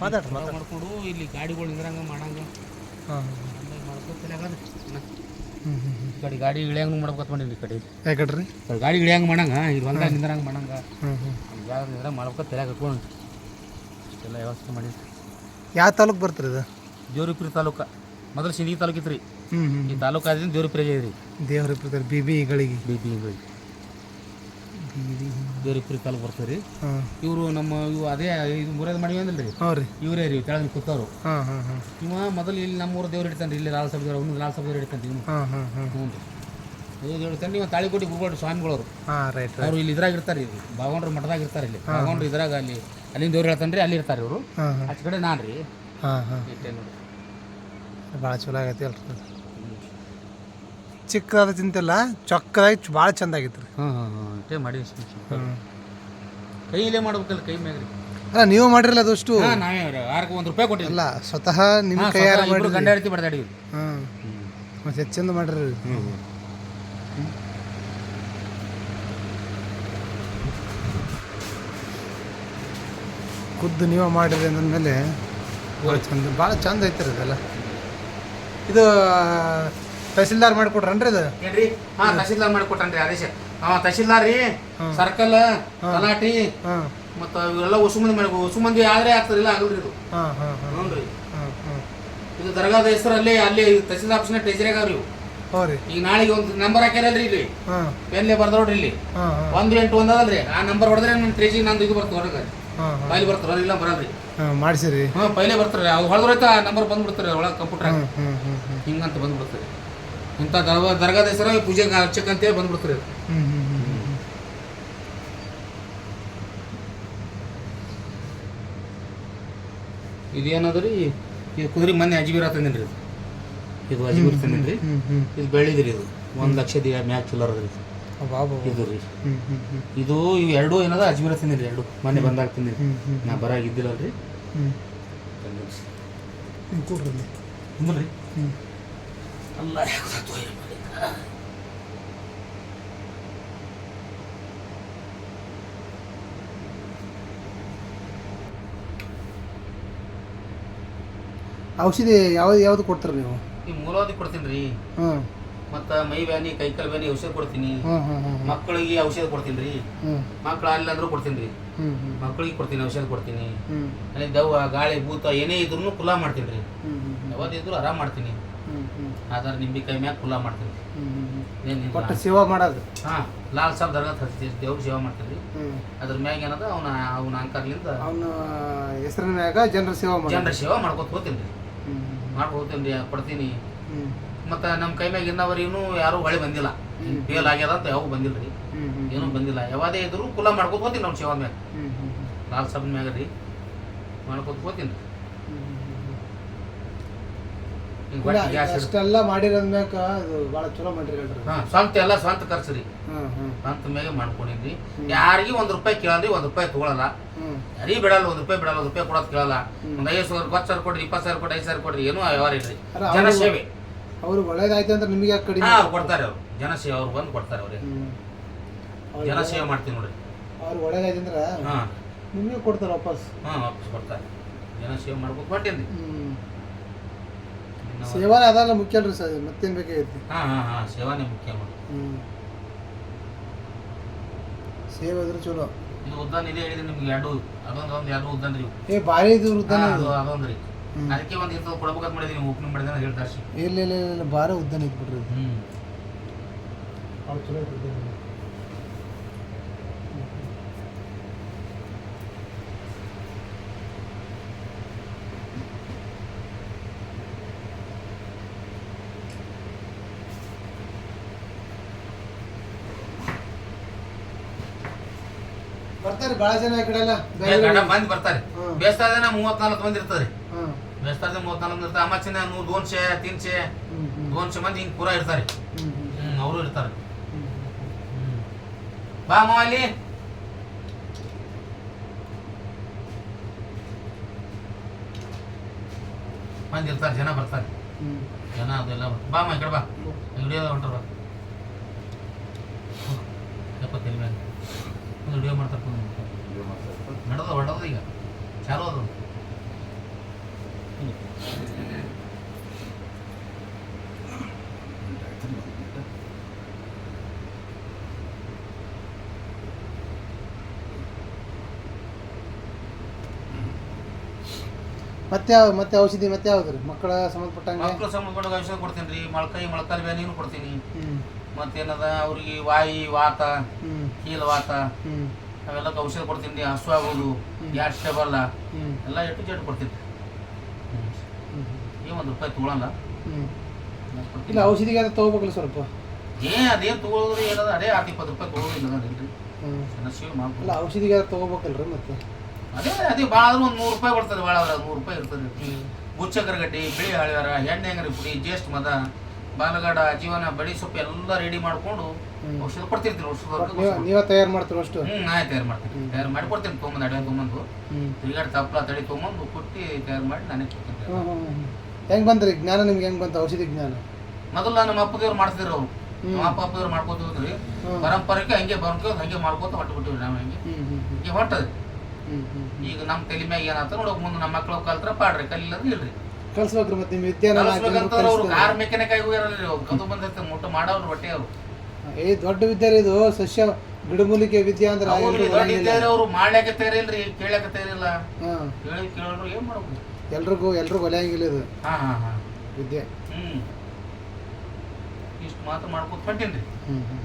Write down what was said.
ಮಾತಾಡ್ರಿ ಮಾಡ್ಕೊಂಡು ಇಲ್ಲಿ ಗಾಡಿಗಳು ಇದ್ರಂಗ ಮಾಡಂಗ. ಈ ಕಡೆ ಗಾಡಿ ಇಳಿಯಂಗ ಮಾಡ್ಬೇಕು ಅಂತ ಈ ಕಡೆ. ಯಾಕಡ್ರಿ ಕಡೆ ಗಾಡಿ ಇಳಿಯಂಗ ಮಾಡಂಗ ಇಲ್ಲಿ ಹೊಲ್ದಾಗ ನಿಂದ್ರಂಗ ಮಾಡಂಗ. ಹ್ಞೂ ಹ್ಞೂ ಜಾಗ ನಿಂದ್ರಂಗ ಮಾಡ್ಬೇಕು ತಲೆಯಾಗ ಕಟ್ಕೊಂಡು ಇಷ್ಟೆಲ್ಲ ವ್ಯವಸ್ಥೆ ಮಾಡಿ. ಯಾವ ತಾಲೂಕು ಬರ್ತೀರಿ ಇದು? ದೇವ್ರಿಪುರಿ ತಾಲೂಕ. ಮೊದಲು ಸಿಂದಗಿ ತಾಲೂಕು ಇತ್ತು ರೀ ಈ ತಾಲೂಕು ಆದ್ರಿಂದ ದೇವ್ರಿಪುರಿ ಐತ್ರಿ. ದೇವ್ರ ಬರ್ತಾರೆ ಬಿ ಬಿಗಳಿಗೆ ಬಿ ಬಿ ಬಿ ಬಿ ದೇವ್ರಿಪುರಿ ತಾಲೂಕು ಬರ್ತಾರೆ. ರೀ ಇವರು ನಮ್ಮ ಇವು ಅದೇ ಇದು ಮುರಿಯೋದು ಮಾಡಿವಿ ಅಂದ್ರೆ? ಹ್ಞೂ ರೀ. ಇವರೇ ರೀ ಕೆಳಗೆ ಕೂತವ್ರು. ಹಾಂ ಹಾಂ ಹಾಂ. ಇವ ಮೊದಲು ಇಲ್ಲಿ ನಮ್ಮ ಊರು ದೇವ್ರು ಇಡ್ತಾನೆ ಇಲ್ಲಿ ಲಾಲ್ ಸಾಬ್ ದೇವ್ರು ಅವ್ನು ಲಾಲ್ ಸಾಬ್ ದೇವ್ರು ಇಡ್ತಾನೆ ಇವನು. ಹಾಂ ಹಾಂ ಹಾಂ. ಹ್ಞೂ ರೀ. ಇದು ಹೇಳ್ತಾನೆ ನೀವು ತಾಳಿಕೋಟಿ ಗುರುಗಳು ಸ್ವಾಮಿಗಳವರು. ಹಾಂ ರೈಟ್ ರೈಟ್. ಅವರು ಇಲ್ಲಿ ಇದ್ರಾಗ ಇರ್ತಾರೆ ಇಲ್ಲಿ ಭಗವಂಡ್ರ ಮಠದಾಗ ಇರ್ತಾರೆ ಇಲ್ಲಿ. ಭಗವಂಡ್ರ ಇದ್ರಾಗ ಅಲ್ಲಿ ಅಲ್ಲಿಂದ ದೇವ್ರು ಹೇಳ್ತಾನೆ ರೀ ಅಲ್ಲಿ ಇರ್ತಾರೆ ಇವರು. ಆಚೆ ಕಡೆ ನಾನು ರೀ ಹಾಂ. ಹಾಂ ಭಾಳ ಚಲೋ ಆಗೈತಿ ಅಲ್ರಿ. ಚಿಕ್ಕದಾದ ಚಿಂತೆಲ್ಲ ಚೊಕ್ಕದಾಗಿ ಭಾಳ ಚಂದ ಆಗಿತ್ತು ರೀ ಹಾಂ ಹಾಂ ಹಾಂ ಮಾಡಿ ಕೈಲೇ ಮಾಡ್ಬೇಕಲ್ಲ ಕೈ ಮ್ಯಾಗ ಅಲ್ಲ ನೀವು ಮಾಡಿರಲ್ಲ ಅದಷ್ಟು? ಹಾಂ ನಾವೇ ಒಂದು ರೂಪಾಯಿ ಕೊಟ್ಟಿಲ್ಲ ಅಲ್ಲ ಸ್ವತಃ ನಿಮ್ಮ ಕೈಯಾರ ಮಾಡಿ ಗಂಡ ಹೆಂಡತಿ ಬಡ್ದಾಡಿವಿ ಹಾಂ ಮತ್ತೆ ಹೆಚ್ಚು ಚಂದ ಮಾಡಿರಿ ಹ್ಞೂ ಖುದ್ದು ನೀವು ಮಾಡಿರಿ ಅಂದಮೇಲೆ ಭಾಳ ಚಂದ ಭಾಳ ಚಂದ ಐತ್ರಿ ಇದೆಲ್ಲ ಇದು ತಹಸೀಲ್ದಾರ್ ಮಾಡ್ಕೊಟ್ರನ್ರಿ ಅದು? ಏನ್ರಿ? ಹಾ ತಹಸೀಲ್ದಾರ್ ಮಾಡಿಕೊಟ್ಟನ್ರಿ ಆದೇಶ. ಹಾ ತಹಸೀಲ್ದಾರ್ ರೀ ಸರ್ಕಲ್ ತಲಾಟಿ ಹಾಂ ಮತ್ತ ಇವೆಲ್ಲ ಉಸು ಮಂದಿ ಮಾಡಿ ಉಸು ಮಂದಿ ಆದ್ರೆ ಆಗ್ತದಿಲ್ಲ ಆಗಲ್ರಿ ಇದು. ಹಾಂ ಹಾಂ ಹಾಂ ಹ್ಞೂ ಹಾಂ ಹಾಂ ಇದು ದರ್ಗಾದ ಹೆಸರು ಅಲ್ಲಿ ಅಲ್ಲಿ ತಹಸೀಲ್ ಆಫೀಸ್ನ ಟೆಜರಿಯಾಗ ಅವ್ರಿ. ಹೋ ಈಗ ನಾಳೆಗೆ ಒಂದು ನಂಬರ್ ಹಾಕ್ಯಾರಲ್ರಿ ಇಲ್ಲಿ. ಪೆನ್ಲೆ ಬರ್ದೋಡ್ರಿ ಇಲ್ಲಿ? ಹಾಂ ಹಾಂ ಒಂದು ಎಂಟು ಒಂದ್ ಅದಲ್ರಿ. ಆ ನಂಬರ್ ಹೊಡೆದ್ರೆ ನನ್ನ ಟ್ರೇಜಿಗೆ ನಂದು ಇದು ಬರ್ತದೆ ಹೊರಗೆ. ಅಲ್ಲಿ ಬರ್ತಾರ ಇಲ್ಲ ಬರಲ್ರಿ. ಹಾಂ ಮಾಡಿಸಿರಿ. ಹ್ಞೂ ಪೈಲೆ ಬರ್ತಾರೆ. ಅದು ಹೊಡೆದ್ರೆ ಆ ನಂಬರ್ ಬಂದ್ಬಿಡ್ತಾರೆ ಒಳಗೆ ಕಂಪ್ಯೂಟರ್ ಹಿಂಗಂತ ಬಂದ್ಬಿಡ್ತಾರೆ ಇಂಥ ದರ್ಗಾ ದರ್ಗಾದ ಹೆಸರು ಪೂಜೆ ಚೆಕ್ ಅಂತೇಳಿ ಬಂದ್ಬಿಡ್ತಾರೆ. ಇದು. ಹ್ಞೂ ಹ್ಞೂ ಹ್ಞೂ ಹ್ಞೂ ಇದೇನದ ರೀ ಇದು ಕುದುರೆ ಮೊನ್ನೆ ಅಜ್ಬೀರ ತಂದಿನ್ರಿ ಇದು ಇದು ಅಜ್ಬೀರ್ ತಂದಿನ್ರಿ ಇದು ಬೆಳ್ಳಿದ್ರಿ ಇದು. ಒಂದು ಲಕ್ಷದ ಮ್ಯಾಕ್ ಚಿಲ್ಲರ್ ಅದ ರೀ ಬಾಬು ಇದು ರೀ ಇದು ಇವು ಎರಡೂ ಏನದ? ಅಜ್ಮೀರ ತಿಂದಿರಿ ಎರಡು. ಮೊನ್ನೆ ಬಂದಾಗ ತಿಂದಿರಿ ನಾ ಬರಾಗ ಇದ್ದಿಲ್ಲಲ್ರಿ ಹ್ಞೂ ಇಲ್ಲಿ. ತಿಂದ್ರಿ ಹ್ಞೂ ಔಷಧಿ ಯಾವ್ದು ಯಾವ್ದು ಕೊಡ್ತೀರಿ ನೀವು? ಈ ಮೂಲವಾದಿ ಕೊಡ್ತೀನಿ ರೀ ಹ್ಞೂ ಮತ್ತು ಮೈ ಬ್ಯಾನಿ ಕೈಕಾಲು ಬ್ಯಾನಿ ಔಷಧ ಕೊಡ್ತೀನಿ. ಮಕ್ಕಳಿಗೆ ಔಷಧ ಕೊಡ್ತೀನಿ ರೀ ಅಲ್ಲಾದ್ರು ಮಕ್ಕಳು ಕೊಡ್ತೀನಿ ರೀ ಮಕ್ಕಳಿಗೆ ಕೊಡ್ತೀನಿ ಔಷಧ ಕೊಡ್ತೀನಿ. ಅಲ್ಲಿ ದವ್ವ ಗಾಳಿ ಭೂತ ಏನೇ ಇದ್ರೂ ಕುಲಾ ಮಾಡ್ತೀನಿ ರೀ ಯಾವತ್ತಿದ್ರು ಆರಾಮ್ ಮಾಡ್ತೀನಿ. ಹ್ಞೂ ಹ್ಞೂ ಆಧಾರ ನಿಂಬಿ ಕೈ ಮ್ಯಾಗ ಕುಲ್ಲ ಏನಿಲ್ಲ ಒಟ್ಟು ಸೇವಾ ಮಾಡೋದು. ಹಾಂ ಲಾಲ್ ಸಾಬ್ ದರ್ಗಾ ಹಚ್ತೀವಿ ದೇವ್ರ ಸೇವಾ ಮಾಡ್ತೀನಿ ಅದ್ರ ಮ್ಯಾಗ ಏನದ? ಅವನ ಅವನ ಅಂಕರ್ಲಿಂದ ಅವನ ಹೆಸರಿನ ಮ್ಯಾಗ ಜನರ ಸೇವಾ ಜನರ ಸೇವಾ ಮಾಡ್ಕೊತ ಹೋಗ್ತೀನಿ ರೀ ಮಾಡ್ಕೊತೀನಿ ರೀ ಕೊಡ್ತೀನಿ. ಮತ್ತೆ ನಮ್ಮ ಕೈ ಮ್ಯಾಗ ಇನ್ನವರಿಗೂ ಯಾರೂ ಹೊಳೆ ಬಂದಿಲ್ಲ. ಫೇಲ್ ಆಗ್ಯದ ಅಂತ ಯಾವ ಬಂದಿಲ್ಲ ರೀ ಏನೂ ಬಂದಿಲ್ಲ. ಯಾವಾದೇ ಇದ್ರು ಕುಲ ಮಾಡ್ಕೊತ ಹೋಗ್ತೀನಿ ಅವ್ನ ಸೇವಾ ಮ್ಯಾಗ. ಲಾಲ್ ಸಾಬ್ ಮ್ಯಾಗ ರೀ ಮಾಡ್ಕೊತ ಹೋಗ್ತೀನಿ ಗ್ಯಾಸ್ ಅಷ್ಟೆಲ್ಲ ಮಾಡಿರೋದ್ಮ್ಯಾಕ ಅದು ಭಾಳ ಚಲೋ ಮಾಡಿರಿ ಹಾಂ ಸ್ವಂತ ಎಲ್ಲ ಸ್ವಂತ ಖರ್ಚು ರೀ. ಹ್ಮ್ ಹಾಂ ಸ್ವಂತ ಮ್ಯಾಗೆ ಮಾಡ್ಕೊಂಡಿದ್ವಿ. ಯಾರಿಗೂ ಒಂದು ರೂಪಾಯಿ ಕೇಳಲ್ರಿ ಒಂದು ರೂಪಾಯಿ ತಗೊಳಲ್ಲ. ಯಾರಿಗೆ ಬಿಡಲ್ಲ ಒಂದು ರೂಪಾಯಿ ಬಿಡಲ್ಲ ಒಂದು ರೂಪಾಯಿ ಕೊಡೋದು ಕೇಳಲ್ಲ. ಒಂದು ಐದು ಸಾವಿರ ಹತ್ತು ಸಾವಿರ ಕೊಡ್ರಿ ಇಪ್ಪತ್ತು ಸಾವಿರ ಕೊಡ್ರಿ ಐದು ಸಾವಿರ ಕೊಡ್ರಿ ಏನೂ ವ್ಯವಹಾರ ಇಲ್ರಿ. ಜನಸೇವೆ ಜನ ಅವ್ರು- ಒಳ್ಳೇದಾಯ್ತು ಅಂದ್ರೆ ನಿಮಗೆ ಯಾಕೆ ಕಡಿಮೆ? ಹಾ ಕೊಡ್ತಾರೆ ಅವ್ರು. ಜನ ಸೇವೆ ಅವ್ರು ಬಂದು ಕೊಡ್ತಾರೆ ಅವ್ರಿಗೆ ಹ್ಞೂ ಜನ ಸೇವೆ ಮಾಡ್ತೀನಿ ನೋಡ್ರಿ. ಅವ್ರು ಒಳ್ಳೇದಾಯ್ತು ಅಂದ್ರೆ ಹಾಂ. ನಿಮಗೆ ಕೊಡ್ತಾರೆ ವಾಪಸ್. ಹಾಂ ವಾಪಸ್ ಕೊಡ್ತಾರೆ. ಜನ ಸೇವೆ ಮಾಡ್ಬೇಕು ಹ್ಞೂ ಸೇವಾನೇ ಅದಲ್ಲ ಮುಖ್ಯ ಅಲ್ರಿ ಸರ್ ಮತ್ತೇನು ಬೇಕಾಗೈತಿ ಹಾಂ ಹಾಂ ಹಾಂ ಸೇವಾನೆ ಮುಖ್ಯ ನೋಡಿ ಹ್ಞೂ ಸೇವೆ ಇದ್ರೆ ಚಲೋ. ಇದು ಉದ್ದಾನ ಇದೆ ಹೇಳಿದ್ರೆ ನಿಮ್ಗೆ ಎರಡು ಅದೊಂದು ಒಂದು ಎರಡು ಉದ್ದಾನ ರೀ. ಏ ಭಾರಿ ಇದು ಉದ್ದಾನ ಅದು. ಅದೊಂದು ರೀ. ಹ್ಮ್. ಅದಕ್ಕೆ ಒಂದು ಇಂಥದ್ದು ಕೊಡ್ಬೇಕಂತ ಮಾಡಿದೀನಿ ಓಪನಿಂಗ್ ಮಾಡಿದ್ರೆ ಹೇಳ್ತಾರೆ ಇಲ್ಲ ಇಲ್ಲ ಇಲ್ಲ, ಭಾರಿ ಉದ್ದಾನ ಐತಿ ಬಿಡ್ರಿ ಇದು ಹ್ಞೂ ಭಾಳ ಚಲೋ ಐತಿ ಬರ್ತಾರೆ ಜನ ಈ ಕಡೆ ಎಲ್ಲ ಬೇರೆ ಗಂಡ ಮಂದಿ ಬರ್ತಾರೆ. ಹ್ಮ್. ಮೂವತ್ ಮೂವತ್ನಾಲ್ಕು ಮಂದಿ ಇರ್ತಾರೆ. ಹಾಂ. ಬೇಸ್ತಾರದೇ ಮೂವತ್ನಾಲ್ಕು ಮಂದಿ ಇರ್ತಾರೆ. ಅಮಾಚಿನ ನೂ ದೋನ್ಶೆ ತೀನ್ಶೆ ದೋನ್ಶೆ ಮಂದಿ ಹಿಂಗ್ ಪೂರ ಇರ್ತಾರೆ. ಹ್ಮ್ ಅವರು ಇರ್ತಾರೆ. ಬಾ ಮಾವ ಅಲ್ಲಿ. ಮಂದಿ ಇರ್ತಾರೆ ಜನ ಬರ್ತಾರೆ. ಜನ ಅದೆಲ್ಲ. ಬಾ ಮಾ ಈ ಕಡೆ ಬಾ. ವಿಡಿಯೋ ಹೊಂಟಾರ ಬಾ ಎಪ್ಪತ್ತು ತಲೆ ಮ್ಯಾಗ ಒಂದು ವಿಡಿಯೋ ಮಾಡ್ತಾರೆ ನಡೆದ ಹೊಡೆದ ಈಗ ಚಾಲು ಅದು ಮತ್ತೆ ಯಾವ ಮತ್ತೆ ಔಷಧಿ ಮತ್ತೆ ಯಾವ್ದು ರೀ? ಮಕ್ಕಳ ಸಂಬಂಧಪಟ್ಟಂಗೆ? ಮಕ್ಕಳು ಸಂಬಂಧಪಟ್ಟ ಔಷಧ ಕೊಡ್ತೀನಿ ರೀ. ಮೊಳಕೈ ಮೊಳಕಾಲು ಬ್ಯಾನಿನೂ ಕೊಡ್ತೀನಿ. ಹ್ಞೂ ಮತ್ತೇನದ ಅವ್ರಿಗೆ ವಾಯಿ ವಾತ ಹ್ಞೂ ಕೀಲು ವಾತ ಹ್ಞೂ ಅವೆಲ್ಲಕ್ಕೆ ಔಷಧ ಕೊಡ್ತೀನಿ ರೀ. ಹಸು ಆಗೋದು. ಗ್ಯಾಸ್ ಟೇಬಲ್ಲ ಹ್ಞೂ ಎಲ್ಲ ಎಟ್ಟು ಜೆಟ್ ಕೊಡ್ತೀನಿ ಈ ಒಂದು ರೂಪಾಯಿ ತೊಗೊಳಲ್ಲ. ಹ್ಞೂ ಇಲ್ಲ ಔಷಧಿಗೆ ಅದು ತೊಗೋಬೇಕಲ್ಲ ಸ್ವಲ್ಪ? ಏ ಅದೇನು ತೊಗೊಳೋದ್ರಿ ಏನದ ಅದೇ ಹತ್ತು ಇಪ್ಪತ್ತು ರೂಪಾಯಿ ತೊಗೊಳೋದಿಲ್ಲ ರೀ ಹ್ಞೂ ಔಷಧಿಗೆ ಅದು ತೊಗೋಬೇಕಲ್ರಿ ಮತ್ತೆ? ಅದೇ ಅದೇ ಭಾಳ ಆದ್ರೂ ಒಂದು ನೂರು ರೂಪಾಯಿ ಬರ್ತದೆ ಭಾಳ ಆದ್ರೆ ನೂರು ರೂಪಾಯಿ ಇರ್ತದೆ. ಗುಚ್ಚಕರಗಡ್ಡಿ ಬಿಳಿ ಹಳಿವಾರ ಎಣ್ಣೆ ಅಂಗಡಿ ಪುಡಿ ಜ್ಯೇಷ್ಠ ಮದ ಬಾಲಗಡ ಜೀವನ ಬಡಿ ಸೊಪ್ಪು ಎಲ್ಲ ರೆಡಿ ಮಾಡ್ಕೊಂಡು. ಔಷಧ ಕೊಡ್ತಿರ್ತೀನಿ ಔಷಧ ನೀವೇ ತಯಾರು ಮಾಡ್ತೀರ ಅಷ್ಟು? ಹ್ಞೂ ನಾನೇ ತಯಾರು ಮಾಡ್ತೀನಿ. ತಯಾರು ಮಾಡಿ ಕೊಡ್ತೀನಿ ತೊಗೊಂಬಂದು ಅಡಿಗೆ ತೊಗೊಂಬಂದು. ತಿರುಗಾಡಿ ತಪ್ಪಲ ತಡಿ ತೊಗೊಂಬಂದು ಕುಟ್ಟಿ ತಯಾರು ಮಾಡಿ ನನಗೆ ಕೊಡ್ತೀನಿ. ಹೆಂಗೆ ಬಂದ್ರಿ? ಜ್ಞಾನ ನಿಮ್ಗೆ ಹೆಂಗೆ ಬಂತು ಔಷಧಿ ಜ್ಞಾನ? ಮೊದಲು ನಮ್ಮ ಅಪ್ಪದೇವ್ರು ಮಾಡ್ತಿದ್ರು ಅವ್ರು. ನಮ್ಮ ಅಪ್ಪ ಅಪ್ಪದವ್ರು ಮಾಡ್ಕೋತ ಹೋದ್ರಿ ಹ್ಮ್. ಪರಂಪರೆಗೆ ಹಂಗೆ ಬರ್ಕೋದು ಹಂಗೆ ಮಾಡ್ಕೋತ ಹೊಟ್ಟು ಬಿಟ್ಟಿವಿ ನಾವು ಹಂಗೆ. ಹೀಗೆ ಈಗ ನಮ್ಮ ತಲೆ ಮ್ಯಾಗ ಏನಾತ ನೋಡೋಕೆ ಮುಂದೆ ನಮ್ಮ ಮಕ್ಳು ಕಲ್ತ್ರ ಪಾಡ್ರಿ ಕಲಿಲ್ಲದ ಇಲ್ರಿ. ಕಲ್ಸ್ಬೇಕ್ರಿ ಮತ್ತೆ ವಿದ್ಯಾನ ಕಲಿಸ್ಬೇಕಂತ ಅವ್ರು ಕಾರ್ ಮೆಕ್ಯಾನಿಕ್ ಆಗಿ ಹೋಗ್ಯಾರಲ್ರಿ ಅವ್ರು ಕದು ಬಂದೈತೆ ಮುಟ್ಟ ಮಾಡವ್ರು ಹೊಟ್ಟೆ ಅವರು. ಏ ದೊಡ್ಡ ವಿದ್ಯಾಲಯ ಇದು ಸಸ್ಯ ಗಿಡಮೂಲಿಕೆ ವಿದ್ಯಾ ಅಂದ್ರೆ ದೊಡ್ಡ ಇದ್ದಾರೆ ಅವ್ರು ಮಾಡ್ಲಿಕ್ಕೆ ತೇರಿಲ್ರಿ ಕೇಳಕ್ಕೆ ತೇರಿಲ್ಲ ಕೇಳಿ ಕೇಳೋರು ಏನ್ ಮಾಡ್ಬೇಕು? ಎಲ್ರಿಗೂ ಎಲ್ರಿಗೂ ಒಲೆಯಂಗಿಲ್ಲ ಇದು. ಹಾ ಹಾ ಹಾ. ವಿದ್ಯೆ. ಹ್ಮ್. ಇಷ್ಟು ಮಾತ್ರ ಮಾಡ್ಕೊತ ಹೊಂಟೇನ್ರಿ. ಹ್ಮ್ ಹ್ಞೂ